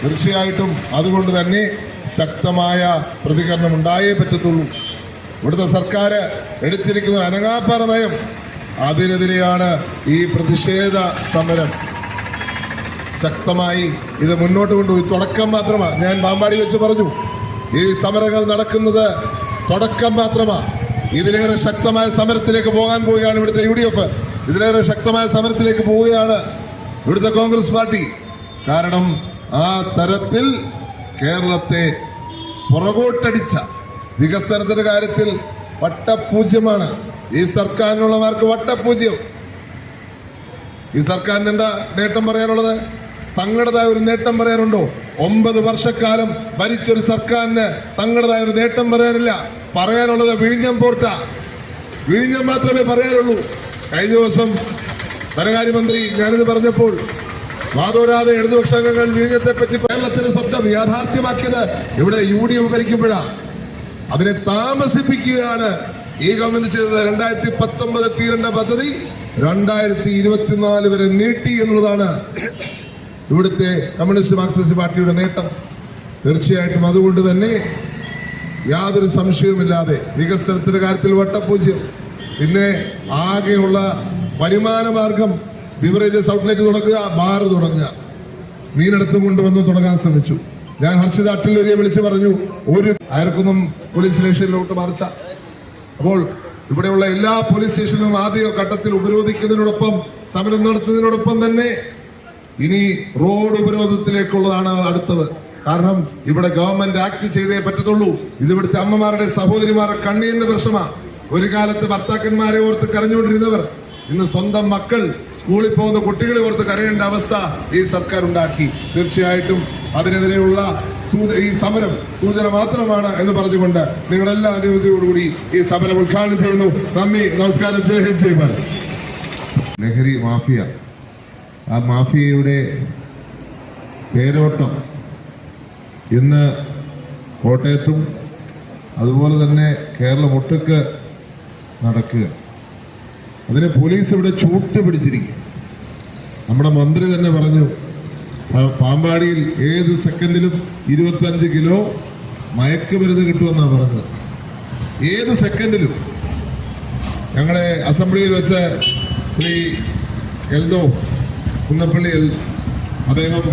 തീർച്ചയായിട്ടും അതുകൊണ്ട് തന്നെ ശക്തമായ പ്രതികരണം ഉണ്ടായേ പറ്റത്തുള്ളൂ. ഇവിടുത്തെ സർക്കാർ എടുത്തിരിക്കുന്ന അനങ്ങാപ്പാറ നയം അതിനെതിരെയാണ് ഈ പ്രതിഷേധ സമരം. ശക്തമായി ഇത് മുന്നോട്ട് കൊണ്ടുപോയി. തുടക്കം മാത്രമാണ് ഞാൻ പാമ്പാടി വെച്ച് പറഞ്ഞു. ഈ സമരങ്ങൾ നടക്കുന്നത് തുടക്കം മാത്രമാണ് ഇതിലേറെ ശക്തമായ സമരത്തിലേക്ക് പോകാൻ പോവുകയാണ് ഇവിടുത്തെ യു ഡി എഫ് ഇതിലേറെ ശക്തമായ സമരത്തിലേക്ക് പോവുകയാണ് ഇവിടുത്തെ കോൺഗ്രസ് പാർട്ടി. കാരണം ആ തരത്തിൽ കേരളത്തെ പുറകോട്ടടിച്ച വികസനത്തിന്റെ കാര്യത്തിൽ വട്ടപൂജ്യമാണ്. ഈ സർക്കാരിനുള്ളവർക്ക് വട്ടപൂജ്യം. ഈ സർക്കാരിന് എന്താ നേട്ടം പറയാനുള്ളത്? തങ്ങളുടേതായ ഒരു നേട്ടം പറയാനുണ്ടോ? ഒമ്പത് വർഷക്കാലം ഭരിച്ചൊരു സർക്കാരിന് തങ്ങളുടേതായ ഒരു നേട്ടം പറയാനില്ല. പറയാനുള്ളത് വിഴിഞ്ഞം പോർട്ട. വിഴിഞ്ഞം മാത്രമേ പറയാനുള്ളൂ. കഴിഞ്ഞ ദിവസം ധനകാര്യമന്ത്രി ഞാനിത് പറഞ്ഞപ്പോൾ വാദോരാതെ ഇടതുപക്ഷ അംഗങ്ങൾ വിഴിഞ്ഞത്തെ പറ്റി കേരളത്തിന്റെ സ്വപ്നം യാഥാർത്ഥ്യമാക്കിയത് ഇവിടെ യു ഡി എഫ് ഭരിക്കുമ്പോഴാണ്. അതിനെ താമസിപ്പിക്കുകയാണ് ഈ ഗവൺമെന്റ് ചെയ്തത്. രണ്ടായിരത്തി പത്തൊമ്പത് തീരേണ്ട പദ്ധതി രണ്ടായിരത്തി ഇരുപത്തിനാല് വരെ നീട്ടി എന്നുള്ളതാണ് ഇവിടുത്തെ കമ്മ്യൂണിസ്റ്റ് മാർക്സിസ്റ്റ് പാർട്ടിയുടെ നേട്ടം. തീർച്ചയായിട്ടും അതുകൊണ്ട് തന്നെ യാതൊരു സംശയവുമില്ലാതെ വികസനത്തിന്റെ കാര്യത്തിൽ വട്ടപൂജ്യം. പിന്നെ ആകെയുള്ള വരുമാന മാർഗം ബിവറേജസ് ഔട്ട്ലെറ്റ് തുടങ്ങുക ബാർ തുടങ്ങുക. മീനെടുത്തും കൊണ്ടുവന്ന് തുടങ്ങാൻ ശ്രമിച്ചു. ഞാൻ ഹർഷിത അട്ടിലൂരിയെ വിളിച്ചു പറഞ്ഞു ഒരു അയർക്കുന്നം പോലീസ് സ്റ്റേഷനിലോട്ട് മറിച്ച അപ്പോൾ ഇവിടെയുള്ള എല്ലാ പോലീസ് സ്റ്റേഷനും ആദ്യ ഘട്ടത്തിൽ ഉപരോധിക്കുന്നതിനോടൊപ്പം സമരം നടത്തുന്നതിനോടൊപ്പം തന്നെ ഇനി റോഡ് ഉപരോധത്തിലേക്കുള്ളതാണ് അടുത്തത്. കാരണം ഇവിടെ ഗവൺമെന്റ് ആക്ട് ചെയ്തേ പറ്റത്തുള്ളൂ. ഇത് ഇവിടുത്തെ അമ്മമാരുടെ സഹോദരിമാരുടെ കണ്ണീരിന്റെ പ്രശ്നമാണ് ഒരു കാലത്ത് ഭർത്താക്കന്മാരെ ഓർത്ത് കരഞ്ഞുകൊണ്ടിരുന്നവർ ഇന്ന് സ്വന്തം മക്കൾ സ്കൂളിൽ പോകുന്ന കുട്ടികളെ ഓർത്ത് കരയേണ്ട അവസ്ഥ ഈ സർക്കാർ ഉണ്ടാക്കി. തീർച്ചയായിട്ടും അതിനെതിരെയുള്ള ഈ സമരം സൂചന മാത്രമാണ് എന്ന് പറഞ്ഞുകൊണ്ട് നിങ്ങളെല്ലാ അനുമതിയോടുകൂടി ഈ സമരം ഉദ്ഘാടനം ചെയ്യുന്നു. നന്ദി നമസ്കാരം. ജയ് ഹിന്ദ് ജയ ഭാരത്. ലഹരി മാഫിയ. ആ മാഫിയയുടെ പേരോട്ടം ഇന്ന് കോട്ടയത്തും അതുപോലെ തന്നെ കേരളം ഒട്ടുക്ക് നടക്കുക അതിന് പോലീസ് ഇവിടെ ചൂട്ട് പിടിച്ചിരിക്കും. നമ്മുടെ മന്ത്രി തന്നെ പറഞ്ഞു പാമ്പാടിയിൽ ഏത് സെക്കൻഡിലും ഇരുപത്തഞ്ച് കിലോ മയക്കുമരുന്ന് കിട്ടുമെന്നാണ് പറഞ്ഞത്. ഏത് സെക്കൻഡിലും. ഞങ്ങളുടെ അസംബ്ലിയിൽ വെച്ച് ശ്രീ എൽദോസ് കുന്നപ്പള്ളി അദ്ദേഹം